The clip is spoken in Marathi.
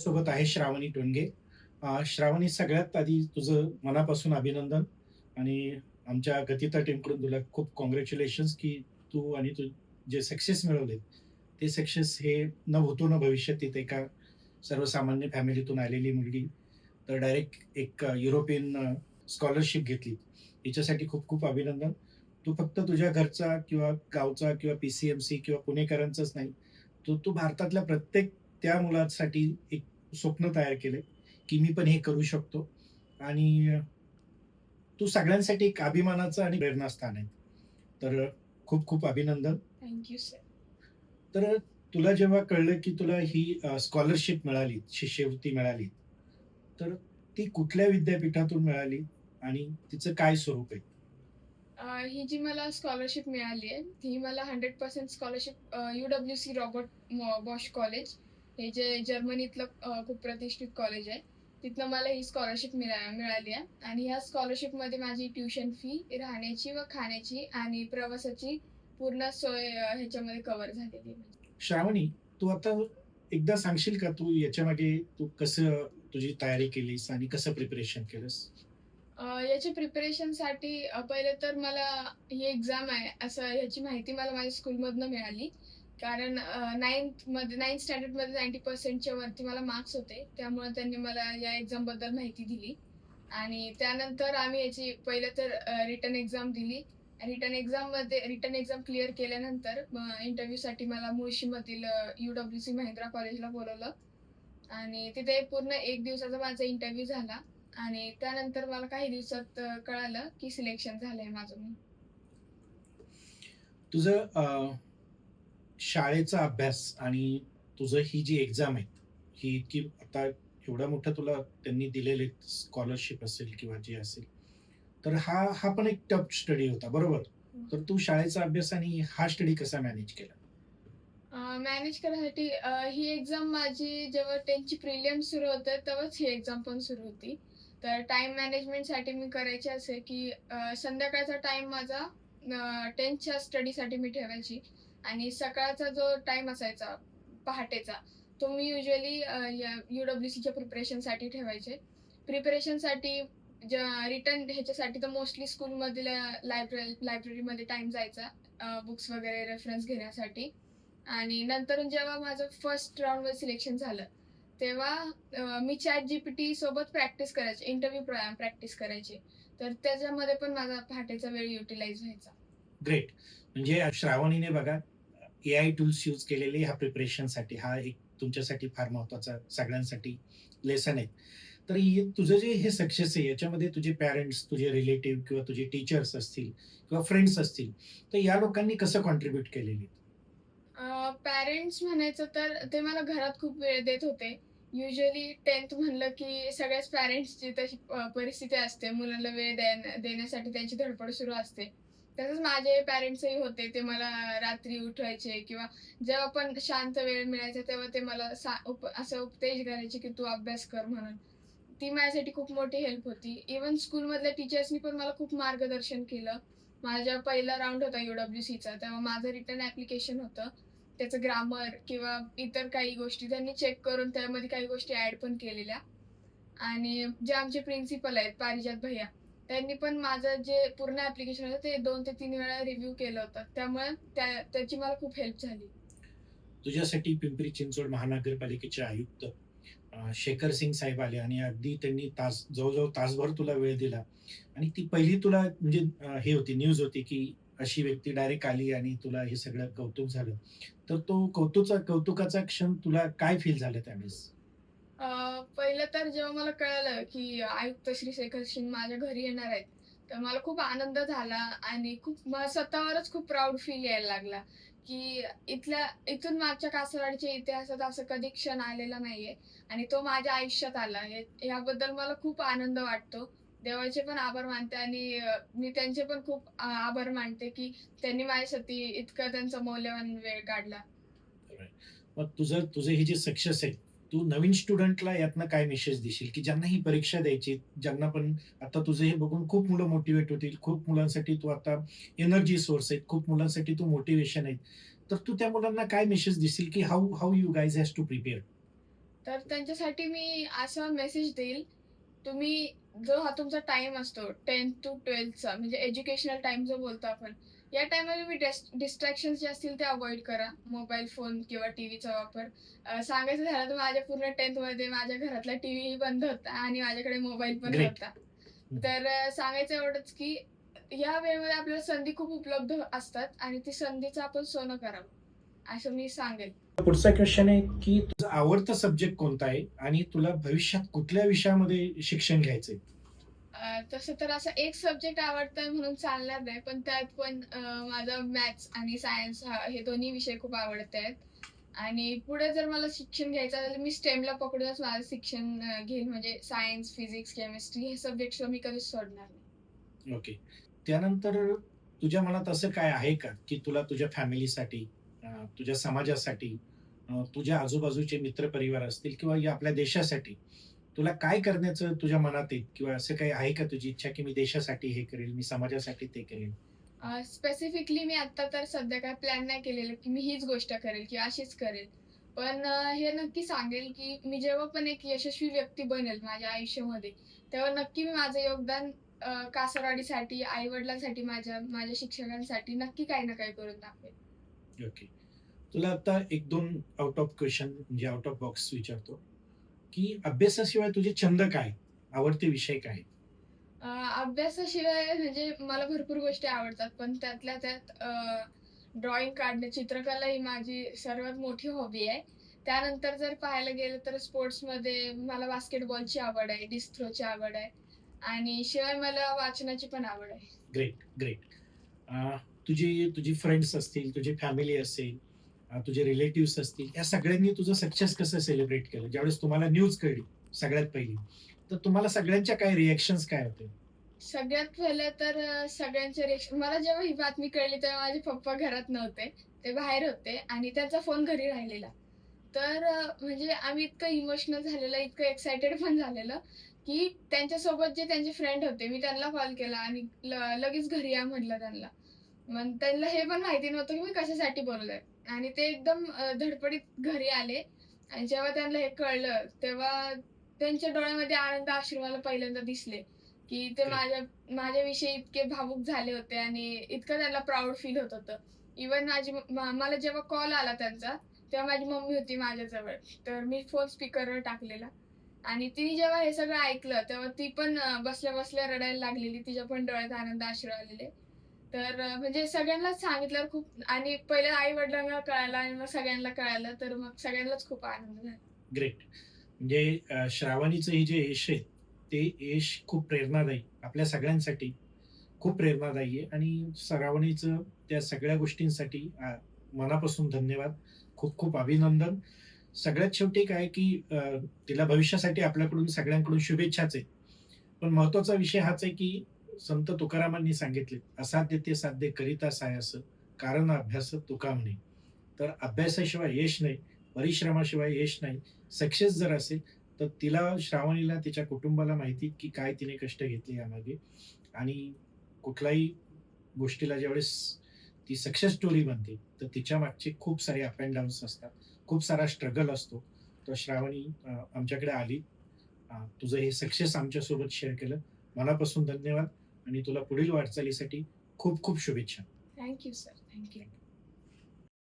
सोबत आहे श्रावणी टोनगे श्रावणी सगळ्यात आधी तुझं मनापासून अभिनंदन आणि आमच्या गतिता टीमकडून तुला खूप कॉंग्रॅच्युलेशन की तू आणि तू जे सक्सेस मिळवले ते सक्सेस हे न होतो न भविष्यात एका सर्वसामान्य फॅमिलीतून आलेली मुलगी. तर डायरेक्ट एक युरोपियन स्कॉलरशिप घेतली. याच्यासाठी खूप खूप अभिनंदन. तू फक्त तुझ्या घरचा किंवा गावचा किंवा पी सी एम सी किंवा पुणेकरांचाच नाही तो तू भारतातल्या प्रत्येक त्या मुलासाठी एक स्वप्न तयार केले की मी पण हे करू शकतो. आणि तू सगळ्यांसाठी एक अभिमानाचं आणि प्रेरणास्थान आहे. तर खूप खूप अभिनंदन. थँक्यू सर तर तुला जेव्हा कळलं की तुला ही स्कॉलरशिप मिळाली शिष्यवृत्ती मिळाली तर ती कुठल्या विद्यापीठातून मिळाली आणि तिचं काय स्वरूप आहे? ही जी मला स्कॉलरशिप मिळाली आहे ही मला hundred percent scholarship U W C Robert Bosch college हे जे जर्मनीतलं खूप प्रतिष्ठित कॉलेज आहे तिथनं मला ही स्कॉलरशिप मिळा मिळाली आहे. आणि ह्या स्कॉलरशिपमध्ये माझी ट्युशन फी राहण्याची व खाण्याची आणि प्रवासाची पूर्ण सोय ह्याच्यामध्ये कव्हर झालेली आहे. श्रावणी तू आता एकदा सांगशील का तू याच्या मागे तू कसं तुझी तयारी केलीस आणि कसं प्रिपरेशन केलंस? याच्या प्रिपरेशनसाठी पहिले तर मला ही एक्झाम आहे असं ह्याची माहिती मला माझ्या स्कूलमधनं मिळाली. कारण नाईन्थमध्ये नाईन्थ स्टँडर्डमध्ये नाईन्टी पर्सेंटच्या वरती मला मार्क्स होते. त्यामुळे त्यांनी मला या एक्झामबद्दल माहिती दिली. आणि त्यानंतर आम्ही याची पहिले तर रिटर्न एक्झाम दिली. रिटर्न एक्झाममध्ये रिटर्न एक्झाम क्लिअर केल्यानंतर इंटरव्ह्यूसाठी मला मुळशीमधील यू डब्ल्यू सी महिंद्रा कॉलेजला बोलवलं. आणि तिथे पूर्ण एक दिवसाचा माझा इंटरव्ह्यू झाला. आणि त्यानंतर मला काही दिवसात कळालं की सिलेक्शन झालंय माझं तुझं शाळेचा अभ्यास आणि तुझं ही जी एक्झाम आहे ही इतकी आता एवढा मोठा तुला त्यांनी दिलेले स्कॉलरशिप असेल किंवा जे असेल तर हा हा पण एक टफ स्टडी होता बरोबर? तर तू शाळेचा अभ्यास आणि हा स्टडी कसा मॅनेज केला? मॅनेज करण्यासाठी ही एक्झाम माझी जेव्हा टेनची प्रिलियम सुरू होते तेव्हाच ही एक्झाम पण सुरू होती. तर टाइम मॅनेजमेंटसाठी मी करायचे असे की संध्याकाळचा टाइम माझा टेन्थच्या स्टडीसाठी मी ठेवायची. आणि सकाळचा जो टाइम असायचा पहाटेचा तो मी युजली यू डब्ल्यू सीच्या प्रिपरेशनसाठी ठेवायचे. प्रिपरेशनसाठी रिटर्न ह्याच्यासाठी तर मोस्टली स्कूलमधील लायब्ररी लायब्ररीमध्ये टाइम जायचा बुक्स वगैरे रेफरन्स घेण्यासाठी. आणि नंतर जेव्हा माझं फर्स्ट राऊंडवर सिलेक्शन झालं तेव्हा मी चॅट जीपीटी सोबत प्रॅक्टिस करायचे इंटरव्ह्यू प्रॅक्टिस करायचे. तर त्याच्यामध्ये पण माझा पहाटेचा वेळ युटिलाइज व्हायचा. ग्रेट म्हणजे श्रावणीने बघा ए आय टूल्स यूज केलेले ह्या प्रिपरेशनसाठी हा एक तुमच्यासाठी फार महत्त्वाचा सगळ्यांसाठी लेसन आहे. तर तुझं जे हे सक्सेस आहे याच्यामध्ये तुझे पॅरेंट्स तुझे रिलेटिव्ह किंवा तुझे टीचर्स असतील किंवा फ्रेंड्स असतील तर या लोकांनी कसं कॉन्ट्रीब्युट केलेली पॅरेंट्स म्हणायचं तर ते मला घरात खूप वेळ देत होते. युजली टेन्थ म्हणलं की सगळ्याच पॅरेंट्सची तशी परिस्थिती असते. मुलांना वेळ देण्यासाठी त्यांची धडपड सुरू असते. तसंच माझे पॅरेंट्सही होते ते मला रात्री उठवायचे किंवा जेव्हा पण शांत वेळ मिळायचा तेव्हा ते मला सा उप असं उपदेश करायचे की तू अभ्यास कर म्हणून. ती माझ्यासाठी खूप मोठी हेल्प होती. इवन स्कूलमधल्या टीचर्सनी पण मला खूप मार्गदर्शन केलं. माझा पहिला राऊंड होता यू सीचा तेव्हा माझं रिटर्न ऍप्लिकेशन होतं. त्याचं ग्रामर किंवा इतर काही गोष्टी त्यांनी चेक करून त्यामध्ये काही गोष्टी ऍड पण केलेल्या. आणि जे आमचे प्रिन्सिपल आहेत पारिजात भैया त्यांनी पण माझं जे पूर्ण ऍप्लिकेशन होतं ते दोन ते तीन वेळा रिव्ह्यू केलं होतं. त्यामुळे त्या त्याची मला खूप हेल्प झाली. तुझ्यासाठी पिंपरी चिंचवड महानगरपालिकेचे आयुक्त अं, शेखर सिंग साहेब आले आणि अगदी त्यांनी तास जवळजवळ तासभर तुला वेळ दिला. आणि ती पहिली तुला म्हणजे अं, हे होती न्यूज होती की अशी व्यक्ती डायरेक्ट आली आणि तुला हे सगळं कौतुक झालं. तर तो कौतुकचा कौतुकाचा क्षण तुला काय फील झालं त्यावेळेस? अं, पहिलं तर जेव्हा मला कळालं की आयुक्त श्री शेखर सिंग माझ्या घरी येणार आहेत तर मला खूप आनंद झाला आणि खूप मला स्वतःवरच खूप प्राऊड फील यायला लागला की इथल्या इथून मागच्या कासरवाडीच्या इतिहासात असं कधी क्षण आलेला नाहीये आणि तो माझ्या आयुष्यात आला. याबद्दल मला खूप आनंद वाटतो. देवाचे पण आभार मानते आणि मी त्यांचे पण खूप आभार मानते की त्यांनी माझ्यासाठी इतकं त्यांचा मौल्यवान वेळ काढला. मग तुझं तुझं ही जी सक्सेस आहे तू नवीन स्टुडंटला यातनं काय मेसेज देशील? की ज्यांना ही परीक्षा द्यायची ज्यांना पण आता तुझं हे बघून खूप मुलं मोटिवेट होतील खूप मुलांसाठी तू आता एनर्जी सोर्स आहेत खूप मुलांसाठी तू मोटिवेशन आहेत. तर तू त्या मुलांना काय मेसेज देशील? की how how you guys has to prepare तर त्यांच्यासाठी मी असा मेसेज देईल तुम्ही जो हा तुमचा टाइम असतो टेन्थ टू ट्वेल्थचा म्हणजे एज्युकेशनल टाइम जो बोलतो आपण या टाइमला तुम्ही डिस्ट्रॅक्शन जे असतील ते अवॉइड करा. मोबाईल फोन किंवा टीव्हीचा वापर. अं, सांगायचं झालं तर माझ्या पूर्ण टेन्थमध्ये माझ्या घरातला टीव्ही बंद होता आणि माझ्याकडे मोबाईल पण. होता तर सांगायचं एवढंच की या वेळेमध्ये आपल्याला संधी खूप उपलब्ध असतात आणि ती संधीचं आपण सोनं करावं असं मी सांगेल. पुढचा क्वेश्चन आहे की तुझा आवडता सब्जेक्ट कोणता आहे आणि तुला भविष्यात कुठल्या विषयामध्ये शिक्षण घ्यायचंय? तसं तर असं एक सब्जेक्ट आवडतोय म्हणून चालणार नाही पण त्यात पण माझा मॅथ्स आणि सायन्स हे दोन्ही विषय खूप आवडत आहेत. आणि पुढे जर मला शिक्षण घ्यायचं असेल तर मी स्टेमला पकडूनच माझं शिक्षण घेईन. म्हणजे सायन्स फिजिक्स केमिस्ट्री हे सब्जेक्ट मी कधीच सोडणार नाही. ओके त्यानंतर तुझ्या मनात असं काय आहे का की तुला तुझ्या फॅमिलीसाठी तुझ्या समाजासाठी तुझ्या आजूबाजूचे मित्रपरिवार असतील किंवा या आपल्या देशासाठी तुला काय करण्याचं तुझ्या मनात आहे? किंवा असं काही आहे का तुझी इच्छा की मी देशासाठी हे करेल मी समाजासाठी ते करेल? स्पेसिफिकली मी आता तर सध्या काय प्लॅन नाही केलेलं की मी हीच गोष्ट करेल किंवा अशीच करेल. पण हे नक्की सांगेल की मी जेव्हा पण एक यशस्वी व्यक्ती बनेल माझ्या आयुष्यामध्ये तेव्हा नक्की मी माझं योगदान कासरवाडीसाठी आई वडिलांसाठी माझ्या माझ्या शिक्षकांसाठी नक्की काही ना काही करून दाखवेल. ओके तुला आता एक दोन आउट ऑफ क्वेश्चन म्हणजे आउट ऑफ बॉक्स विचारतो. की अभ्यासाशिवाय तुझे छंद काय? आवडते विषय काय? अं, अभ्यासाशिवाय म्हणजे मला भरपूर गोष्टी आवडतात पण त्यातल्या त्यात ड्रॉइंग काढणे चित्रकला ही माझी सर्वात मोठी हॉबी आहे. त्यानंतर जर पाहायला गेलं तर स्पोर्ट्समध्ये मला बास्केटबॉलची आवड आहे डिस्थ्रोची आवड आहे आणि शिवाय मला वाचनाची पण आवड आहे. ग्रेट ग्रेट तुझी तुझी फ्रेंड्स असतील तुझी फॅमिली असेल तुझे रिलेटिव्ह असतील या सगळ्यांनी तुझं सक्सेस कसं सेलिब्रेट केलं? ज्यावेळेस तुम्हाला न्यूज कळली सगळ्यात पहिली तर तुम्हाला सगळ्यांच्या काय रिएक्शन काय होते? सगळ्यात पहिलं तर सगळ्यांच्या सगळ्यांचे रिएक्शन मला जेव्हा ही बातमी कळली तेव्हा माझे पप्पा घरात नव्हते ते बाहेर होते आणि त्यांचा फोन घरी राहिलेला. तर म्हणजे आम्ही इतकं इमोशनल झालेलं इतकं एक्सायटेड पण झालेलं की त्यांच्यासोबत जे त्यांचे फ्रेंड होते मी त्यांना कॉल केला आणि लगेच घरी या म्हटलं त्यांना. मग त्यांना हे पण माहिती नव्हतं की मी कशासाठी बोललोय. आणि ते एकदम धडपडीत घरी आले. आणि जेव्हा त्यांना हे कळलं तेव्हा त्यांच्या डोळ्यामध्ये आनंद अश्रू मला पहिल्यांदा दिसले की ते. माझ्या माझ्याविषयी इतके भावुक झाले होते आणि इतकं त्यांना प्राऊड फील होत होतं. इवन माझी मला जेव्हा कॉल आला त्यांचा तेव्हा माझी मम्मी होती माझ्याजवळ. तर मी फोन स्पीकरवर टाकलेला. आणि तिने जेव्हा हे सगळं ऐकलं तेव्हा ती पण बसल्या बसल्या रडायला लागलेली तिच्या पण डोळ्यात आनंद अश्रू आलेले तर म्हणजे सगळ्यांनाच सांगितलं खूप आणि पहिले आई वडिलांना कळायला आणि मग सगळ्यांना कळालं तर मग सगळ्यांनाच खूप आनंद झाला. ग्रेट म्हणजे अं, श्रावणीचं हे जे यश आहे ते यश खूप प्रेरणादायी आपल्या सगळ्यांसाठी खूप प्रेरणादायी आहे. आणि श्रावणीचं त्या सगळ्या गोष्टींसाठी अं, मनापासून धन्यवाद. खूप खूप अभिनंदन. सगळ्यात शेवटी काय की अं, तिला भविष्यासाठी आपल्याकडून सगळ्यांकडून शुभेच्छाच आहे पण महत्त्वाचा विषय हाच आहे की संत तुकारामांनी सांगितले असाध्य ते साध्य करिता सायास कारण अभ्यास तुकामणे तर अभ्यासाशिवाय यश नाही परिश्रमाशिवाय यश नाही सक्सेस जर असेल तर तिला श्रावणीला तिच्या कुटुंबाला माहिती की काय तिने कष्ट घेतले यामागे. आणि कुठल्याही गोष्टीला ज्यावेळेस ती सक्सेस स्टोरी बनते तर तिच्या मागचे खूप सारे अप अँड डाऊन्स असतात. खूप सारा स्ट्रगल असतो. तर श्रावणी आमच्याकडे आली. तुझं हे सक्सेस आमच्यासोबत शेअर केलं. मनापासून धन्यवाद. आणि तुला पुढील वाटचालीसाठी खूप खूप शुभेच्छा. Thank you sir thank you